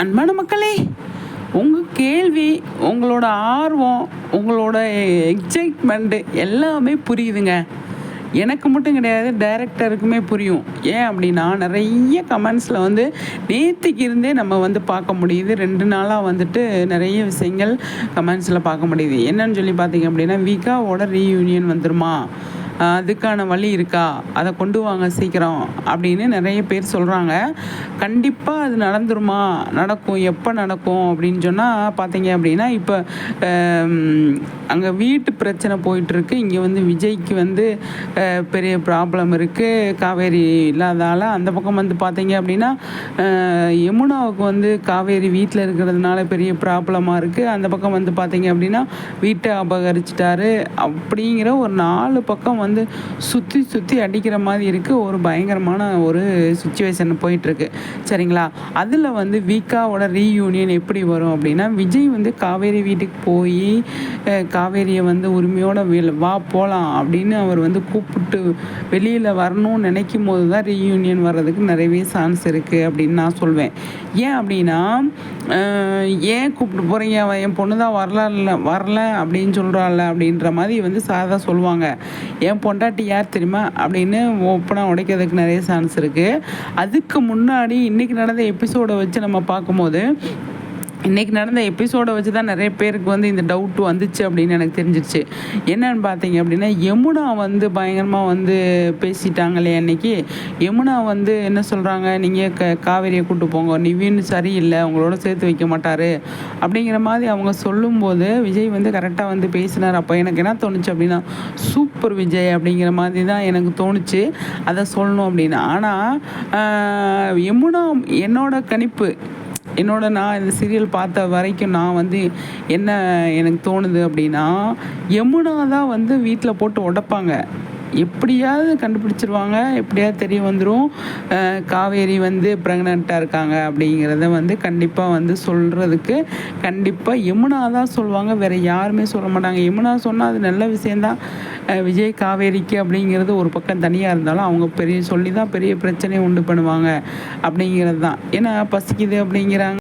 அன்பான மக்களே உங்கள் கேள்வி உங்களோட ஆர்வம் உங்களோட எக்ஸைட்மெண்ட்டு எல்லாமே புரியுதுங்க. எனக்கு மட்டும் கிடையாது டைரக்டருக்குமே புரியும். ஏன் அப்படின்னா நிறைய கமெண்ட்ஸில் வந்து நேற்றுக்கு இருந்தே நம்ம வந்து பார்க்க முடியுது. ரெண்டு நாளாக வந்துட்டு நிறைய விஷயங்கள் கமெண்ட்ஸில் பார்க்க முடியுது. என்னன்னு சொல்லி பார்த்தீங்க அப்படின்னா விகாவோட ரீயூனியன் வந்துருமா? அதுக்கான வழி இருக்கா? அதை கொண்டு வாங்க சீக்கிரம் அப்படின்னு நிறைய பேர் சொல்கிறாங்க கண்டிப்பாக அது நடந்துருமா? நடக்கும். எப்போ நடக்கும் அப்படின்னு சொன்னால் பார்த்தீங்க அப்படின்னா இப்போ அங்கே வீட்டு பிரச்சனை போயிட்டுருக்கு. இங்கே வந்து விஜய்க்கு வந்து பெரிய ப்ராப்ளம் இருக்குது காவேரி இல்லாதால அந்த பக்கம் வந்து பார்த்தீங்க அப்படின்னா யமுனாவுக்கு வந்து காவேரி வீட்டில் இருக்கிறதுனால பெரிய ப்ராப்ளமாக இருக்குது அந்த பக்கம் வந்து பார்த்தீங்க அப்படின்னா வீட்டை அபகரிச்சிட்டாரு. அப்படிங்கிற ஒரு நாலு பக்கம் வந்து வந்து சுற்றி சுற்றி அடிக்கிற மாதிரி இருக்குது ஒரு பயங்கரமான ஒரு சுச்சுவேஷன் போயிட்டுருக்கு. சரிங்களா? அதில் வந்து வீக்காவோட ரீயூனியன் எப்படி வரும் அப்படின்னா விஜய் வந்து காவேரி வீட்டுக்கு போய் காவேரியை வந்து உரிமையோட வா போகலாம் அப்படின்னு அவர் வந்து கூப்பிட்டு வெளியில் வரணும்னு நினைக்கும் போது தான் ரீயூனியன் வர்றதுக்கு நிறையவே சான்ஸ் இருக்குது அப்படின்னு நான் சொல்வேன். ஏன் அப்படின்னா ஏன் கூப்பிட்டு போகிறீங்க என் பொண்ணு தான் வரல வரல அப்படின்னு சொல்கிறாள் அப்படின்ற மாதிரி வந்து சாதா சொல்லுவாங்க. என் பொண்டாட்டி யார் தெரியுமா? அப்படின்னு ஓப்பனாக உடைக்கிறதுக்கு நிறைய சான்ஸ் இருக்குது அதுக்கு முன்னாடி இன்றைக்கி நடந்த எபிசோடை வச்சு நம்ம பார்க்கும்போது இன்றைக்கி நடந்த எபிசோடை வச்சு தான் நிறைய பேருக்கு வந்து இந்த டவுட் வந்துச்சு அப்படின்னு எனக்கு தெரிஞ்சிருச்சு. என்னன்னு பார்த்தீங்க அப்படின்னா யமுனா வந்து பயங்கரமாக வந்து பேசிட்டாங்களே அன்னைக்கு. யமுனா வந்து என்ன சொல்கிறாங்க நீங்கள் க காவேரியை கூட்டு போங்க. நிவின்னு சரியில்லை. உங்களோட சேர்த்து வைக்க மாட்டார். அப்படிங்கிற மாதிரி அவங்க சொல்லும்போது விஜய் வந்து கரெக்டாக வந்து பேசினார். அப்போ எனக்கு என்ன தோணுச்சு அப்படின்னா சூப்பர் விஜய் அப்படிங்கிற மாதிரி தான் எனக்கு தோணுச்சு. அதை சொல்லணும் அப்படின்னு. ஆனால் யமுனா என்னோட கணிப்பு என்னோட நான் இந்த சீரியல் பார்த்த வரைக்கும் நான் வந்து என்ன எனக்கு தோணுது அப்படின்னா யமுனா தான் வந்து வீட்டில் போட்டு உடைப்பாங்க. எப்படியாவது கண்டுபிடிச்சிருவாங்க எப்படியாவது தெரிய வந்துடும் காவேரி வந்து ப்ரெக்னெண்ட்டாக இருக்காங்க அப்படிங்கிறத வந்து கண்டிப்பாக வந்து சொல்கிறதுக்கு கண்டிப்பாக யமுனா தான் சொல்லுவாங்க. வேறு யாருமே சொல்ல மாட்டாங்க. யமுனா சொன்னால் அது நல்ல விஷயந்தான் விஜய் காவேரிக்கு அப்படிங்கிறது ஒரு பக்கம் தனியாக இருந்தாலும் அவங்க பெரிய சொல்லி தான் பெரிய பிரச்சனையை உண்டு பண்ணுவாங்க அப்படிங்கிறது தான் ஏன்னா பசிக்குது அப்படிங்கிறாங்க.